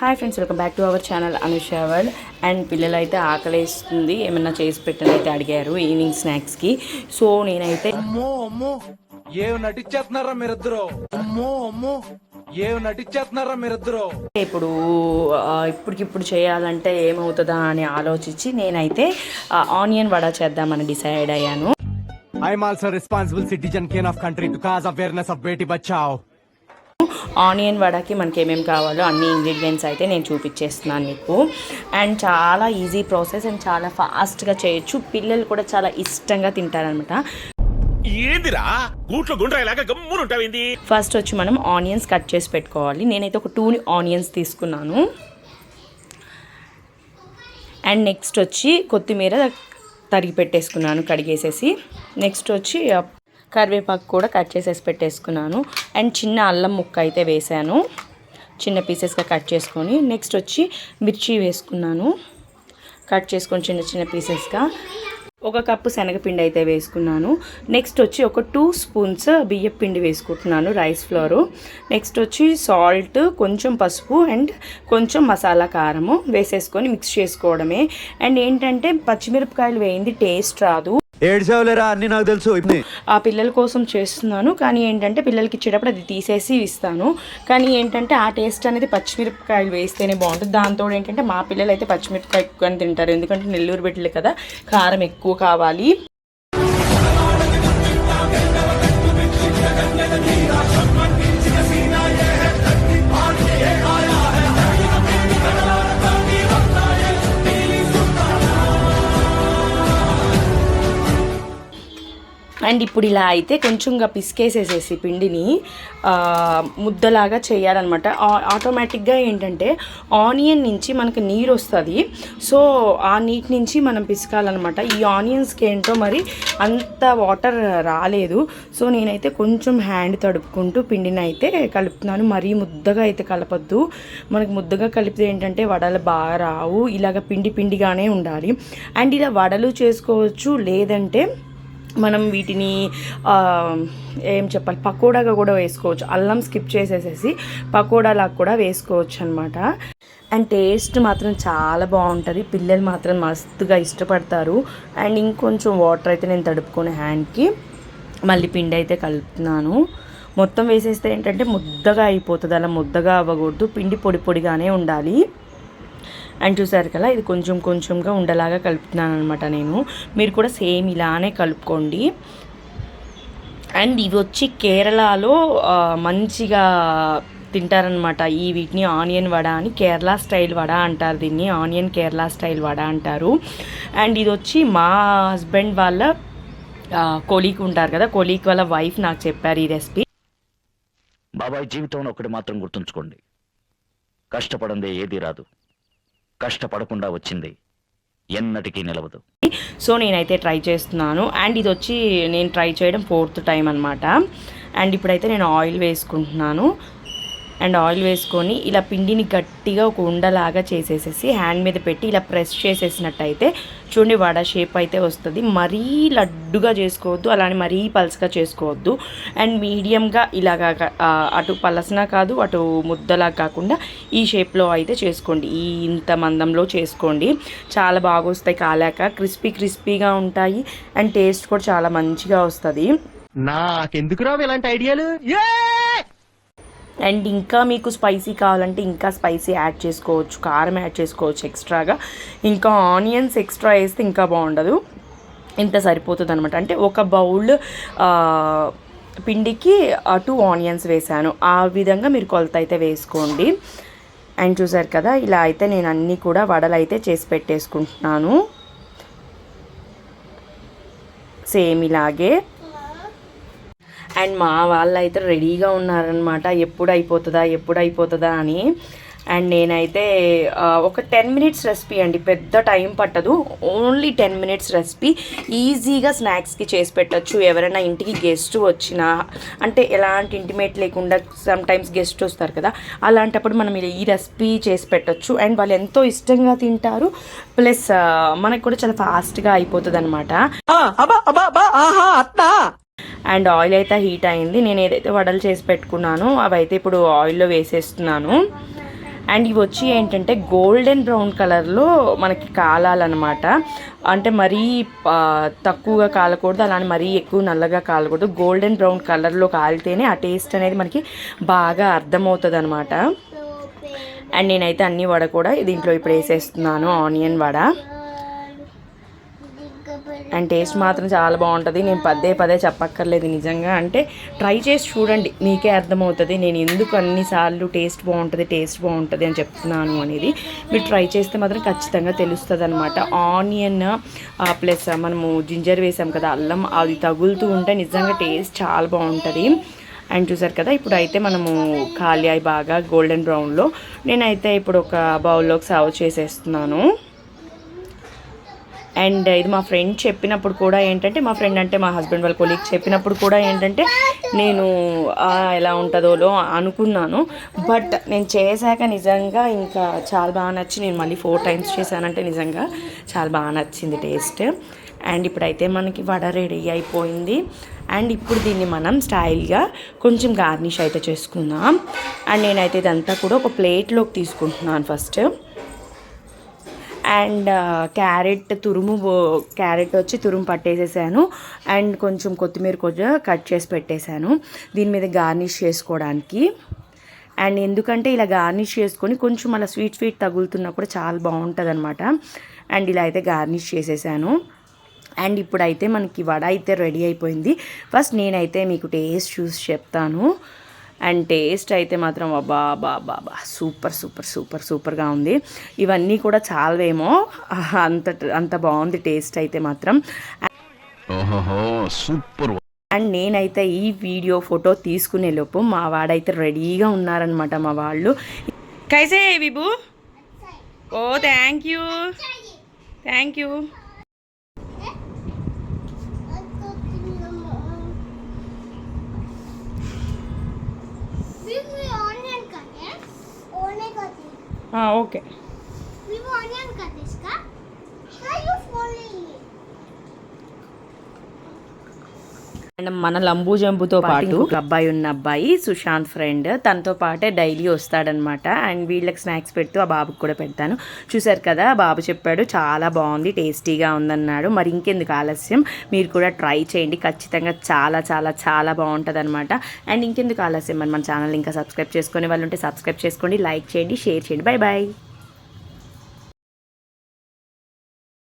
Hi friends welcome back to our channel Anusha world. And పిల్లలు అయితే ఆకలేస్తుంది. ఏమన్నా చేసి పెట్టని అయితే అడిగారు ఈవినింగ్ స్నాక్స్కి. సో నేనైతే అమ్మో అమ్మో. ఏం నటించేస్తున్నారా మీరిద్దరు? అమ్మో అమ్మో. ఏం నటించేస్తున్నారా మీరిద్దరు? ఇప్పుడు ఇప్పటికిప్పుడు చేయాలంటే ఏమవుతుందా అని ఆలోచించి నేనైతే ఆనియన్ వడ చేద్దామని డిసైడ్ అయ్యాను. Also responsible citizen king of country to cause awareness of Beti Bachao. Onion వడకి మనకి ఏమేమి కావాలో అన్ని ఇంగ్రీడియంట్స్ అయితే నేను చూపించేస్తున్నాను మీకు. అండ్ చాలా ఈజీ ప్రాసెస్ అండ్ చాలా ఫాస్ట్గా చేయొచ్చు. పిల్లలు కూడా చాలా ఇష్టంగా తింటారనమాట ఏందిరా? గూట్లో గుండ్రాయిలాగా గమ్మునుంటావేంది ఫస్ట్ వచ్చి మనం ఆనియన్స్ కట్ చేసి పెట్టుకోవాలి. నేనైతే ఒక టూ ఆనియన్స్ తీసుకున్నాను. అండ్ నెక్స్ట్ వచ్చి కొత్తిమీర తరిగి పెట్టేసుకున్నాను కడిగేసేసి. నెక్స్ట్ వచ్చి కరివేపాకు కూడా కట్ చేసేసి పెట్టేసుకున్నాను. అండ్ చిన్న అల్లం ముక్క అయితే వేసాను. చిన్న పీసెస్గా కట్ చేసుకొని నెక్స్ట్ వచ్చి మిర్చి వేసుకున్నాను. కట్ చేసుకొని చిన్న చిన్న పీసెస్గా ఒక కప్పు శనగపిండి అయితే వేసుకున్నాను. నెక్స్ట్ వచ్చి ఒక టూ స్పూన్స్ బియ్యం పిండి వేసుకుంటున్నాను రైస్ ఫ్లోరు. నెక్స్ట్ వచ్చి సాల్ట్ కొంచెం పసుపు అండ్ కొంచెం మసాలా కారము వేసేసుకొని మిక్స్ చేసుకోవడమే. అండ్ ఏంటంటే పచ్చిమిరపకాయలు వేయింది టేస్ట్ రాదు. ఏడ్చావులేరా? అన్ని నాకు తెలుసు. ఆ పిల్లల కోసం చేస్తున్నాను. కానీ ఏంటంటే పిల్లలకి ఇచ్చేటప్పుడు అది తీసేసి ఇస్తాను. కానీ ఏంటంటే ఆ టేస్ట్ అనేది పచ్చిమిరపకాయలు వేస్తేనే బాగుంటుంది. దాంతో ఏంటంటే మా పిల్లలు అయితే పచ్చిమిరపకాయ ఎక్కువ అని తింటారు. ఎందుకంటే నెల్లూరు బిడ్డలు కదా కారం ఎక్కువ కావాలి. అండ్ ఇప్పుడు ఇలా అయితే కొంచెంగా పిసికేసేసేసి పిండిని ముద్దలాగా చేయాలన్నమాట. ఆటోమేటిక్గా ఏంటంటే ఆనియన్ నుంచి మనకు నీరు వస్తుంది. సో ఆ నీటి నుంచి మనం పిసకాలన్నమాట. ఈ ఆనియన్స్కి ఏంటో మరి అంత వాటర్ రాలేదు. సో నేనైతే కొంచెం హ్యాండ్ తడుపుకుంటూ పిండిని అయితే కలుపుతున్నాను. మరీ ముద్దగా అయితే కలపద్దు. మనకు ముద్దగా కలిపితే ఏంటంటే వడలు బాగా రావు. ఇలాగ పిండి పిండిగానే ఉండాలి. అండ్ ఇలా వడలు చేసుకోవచ్చు. లేదంటే మనం వీటిని ఏం చెప్పాలి పకోడాగా కూడా వేసుకోవచ్చు. అల్లం స్కిప్ చేసేసేసి పకోడాలా కూడా వేసుకోవచ్చు అనమాట అండ్ టేస్ట్ మాత్రం చాలా బాగుంటుంది. పిల్లలు మాత్రం మస్తుగా ఇష్టపడతారు. అండ్ ఇంకొంచెం వాటర్ అయితే నేను తడుపుకొని హ్యాండ్కి మళ్ళీ పిండి అయితే కలుపుతున్నాను. మొత్తం వేసేస్తే ఏంటంటే ముద్దగా అయిపోతుంది. అలా ముద్దగా అవ్వకూడదు. పిండి పొడి పొడిగానే ఉండాలి. అండ్ చూసారు కదా ఇది కొంచెం కొంచెంగా ఉండలాగా కలుపుతున్నాను అనమాట నేను. మీరు కూడా సేమ్ ఇలానే కలుపుకోండి. అండ్ ఇవి వచ్చి కేరళలో మంచిగా తింటారనమాట ఈ వీటిని ఆనియన్ వడ అని కేరళ స్టైల్ వడ అంటారు దీన్ని. ఆనియన్ కేరళ స్టైల్ వడ అంటారు. అండ్ ఇది వచ్చి మా హస్బెండ్ వాళ్ళ కొలీక్ ఉంటారు కదా కొలీక్ వాళ్ళ వైఫ్ నాకు చెప్పారు ఈ రెసిపీ. బాబాయ్ జీవితంలో ఒకటి మాత్రం గుర్తుంచుకోండి. కష్టపడందే ఏది రాదు. కష్టపడకుండా వచ్చింది. ఎన్నటికీ నిలవదు. సో నేనైతే ట్రై చేస్తున్నాను. అండ్ ఇది వచ్చి నేను ట్రై చేయడం ఫోర్త్ టైం అనమాట అండ్ ఇప్పుడైతే నేను ఆయిల్ వేసుకుంటున్నాను. అండ్ ఆయిల్ వేసుకొని ఇలా పిండిని గట్టిగా ఒక ఉండలాగా చేసేసేసి హ్యాండ్ మీద పెట్టి ఇలా ప్రెస్ చేసేసినట్టయితే చూడండి వడ షేప్ అయితే వస్తుంది. మరీ లడ్డుగా చేసుకోవద్దు అలానే మరీ పలసగా చేసుకోవద్దు. అండ్ మీడియంగా ఇలాగా అటు పలసన కాదు అటు ముద్దలా కాకుండా ఈ షేప్లో అయితే చేసుకోండి. ఈ ఇంత మందంలో చేసుకోండి. చాలా బాగా వస్తాయి కాలాక. క్రిస్పీ క్రిస్పీగా ఉంటాయి అండ్ టేస్ట్ కూడా చాలా మంచిగా వస్తుంది. నాకెందుకు రావు ఇలాంటి ఐడియాలు? అండ్ ఇంకా మీకు స్పైసీ కావాలంటే ఇంకా స్పైసీ యాడ్ చేసుకోవచ్చు కారం యాడ్ చేసుకోవచ్చు ఎక్స్ట్రాగా. ఇంకా ఆనియన్స్ ఎక్స్ట్రా వేస్తే ఇంకా బాగుండదు. ఇంత సరిపోతుంది అనమాట అంటే ఒక బౌల్ పిండికి టూ ఆనియన్స్ వేసాను. ఆ విధంగా మీరు కొలత అయితే వేసుకోండి. అండ్ చూసారు కదా ఇలా అయితే నేను అన్నీ కూడా వడలు అయితే చేసి పెట్టేసుకుంటున్నాను. సేమ్ ఇలాగే. అండ్ మా వాళ్ళు అయితే రెడీగా ఉన్నారనమాట ఎప్పుడు అయిపోతుందా ఎప్పుడు అయిపోతుందా అని. అండ్ నేనైతే ఒక టెన్ మినిట్స్ రెసిపీ అండి. పెద్ద టైం పట్టదు. Only ten minutes recipe. ఈజీగా స్నాక్స్కి చేసి పెట్టచ్చు. ఎవరైనా ఇంటికి గెస్ట్ వచ్చినా అంటే ఎలాంటి ఇంటిమేట్ లేకుండా సమ్ టైమ్స్ గెస్ట్ వస్తారు కదా అలాంటప్పుడు మనం ఇలా ఈ రెసిపీ చేసి పెట్టచ్చు. అండ్ వాళ్ళు ఎంతో ఇష్టంగా తింటారు. ప్లస్ మనకు కూడా చాలా ఫాస్ట్గా అయిపోతుంది అనమాట అండ్ ఆయిల్ అయితే హీట్ అయింది. నేను ఏదైతే వడలు చేసి పెట్టుకున్నానో అవైతే ఇప్పుడు ఆయిల్లో వేసేస్తున్నాను. అండ్ ఇవి వచ్చి ఏంటంటే గోల్డెన్ బ్రౌన్ కలర్లో మనకి కాలాలన్నమాట. అంటే మరీ తక్కువగా కాలకూడదు అలానే మరీ ఎక్కువ నల్లగా కాలకూడదు. గోల్డెన్ బ్రౌన్ కలర్లో కాలితేనే ఆ టేస్ట్ అనేది మనకి బాగా అర్థమవుతుంది అనమాట అండ్ నేనైతే అన్ని వడ కూడా దీంట్లో ఇప్పుడు వేసేస్తున్నాను. ఆనియన్ వడ. అండ్ టేస్ట్ మాత్రం చాలా బాగుంటుంది. నేను పదే పదే చెప్పక్కర్లేదు నిజంగా. అంటే ట్రై చేసి చూడండి. మీకే అర్థమవుతుంది. నేను ఎందుకు అన్నిసార్లు టేస్ట్ బాగుంటుంది టేస్ట్ బాగుంటుంది అని చెప్తున్నాను అనేది మీరు ట్రై చేస్తే మాత్రం ఖచ్చితంగా తెలుస్తుంది అనమాట ఆనియన్ ప్లస్ మనము జింజర్ వేసాం కదా అల్లం అది తగులుతూ ఉంటే నిజంగా టేస్ట్ చాలా బాగుంటుంది. అండ్ చూసారు కదా ఇప్పుడు అయితే మనము ఖాళీ అయి బాగా గోల్డెన్ బ్రౌన్లో నేనైతే ఇప్పుడు ఒక బౌల్లోకి సర్వ్ చేసేస్తున్నాను. అండ్ ఇది మా ఫ్రెండ్ చెప్పినప్పుడు కూడా ఏంటంటే మా ఫ్రెండ్ అంటే మా హస్బెండ్ వాళ్ళ కొలీగ్ చెప్పినప్పుడు కూడా ఏంటంటే నేను ఎలా ఉంటుందోలో అనుకున్నాను. బట్ నేను చేశాక నిజంగా ఇంకా చాలా బాగా నచ్చి నేను మళ్ళీ ఫోర్ టైమ్స్ చేశానంటే నిజంగా చాలా బాగా నచ్చింది టేస్ట్. అండ్ ఇప్పుడైతే మనకి వడ రెడీ అయిపోయింది. అండ్ ఇప్పుడు దీన్ని మనం స్టైల్గా కొంచెం గార్నిష్ అయితే చేసుకుందాం. అండ్ నేనైతే ఇదంతా కూడా ఒక ప్లేట్లోకి తీసుకుంటున్నాను ఫస్ట్. అండ్ క్యారెట్ తురుము క్యారెట్ వచ్చి తురుము పట్టేసేసాను. అండ్ కొంచెం కొత్తిమీర కొంచెం కట్ చేసి పెట్టేశాను దీని మీద గార్నిష్ చేసుకోవడానికి. అండ్ ఎందుకంటే ఇలా గార్నిష్ చేసుకొని కొంచెం అలా స్వీట్ స్వీట్ తగులుతున్నా కూడా చాలా బాగుంటుంది అనమాట అండ్ ఇలా అయితే గార్నిష్ చేసేసాను. అండ్ ఇప్పుడైతే మనకి వడ అయితే రెడీ అయిపోయింది. ఫస్ట్ నేనైతే మీకు టేస్ట్ చూసి చెప్తాను. అండ్ టేస్ట్ అయితే మాత్రం బా బా బా సూపర్ సూపర్ సూపర్ సూపర్గా ఉంది. ఇవన్నీ కూడా చాలవేమో. అంత అంత బాగుంది టేస్ట్ అయితే మాత్రం. ఓహోహో సూపర్ అండ్ నేనైతే ఈ వీడియో ఫోటో తీసుకునే లోపు మా వాడైతే రెడీగా ఉన్నారనమాట మా వాళ్ళు. కైసే విభు ఓ thank you thank you okay and మన లంబూ జంబుతో పాటు ఒక అబ్బాయి ఉన్న అబ్బాయి సుశాంత్ ఫ్రెండ్. తనతో పాటే డైలీ వస్తాడనమాట. అండ్ వీళ్ళకి స్నాక్స్ పెడుతూ ఆ బాబుకి కూడా పెడతాను. చూసారు కదా బాబు చెప్పాడు చాలా బాగుంది టేస్టీగా ఉందన్నాడు. మరి ఇంకెందుకు ఆలస్యం? మీరు కూడా ట్రై చేయండి. ఖచ్చితంగా చాలా చాలా చాలా బాగుంటుంది అనమాట అండ్ ఇంకెందుకు ఆలస్యం? మరి మన ఛానల్ ఇంకా సబ్స్క్రైబ్ చేసుకునే వాళ్ళు ఉంటే సబ్స్క్రైబ్ చేసుకోండి లైక్ చేయండి షేర్ చేయండి. Bye bye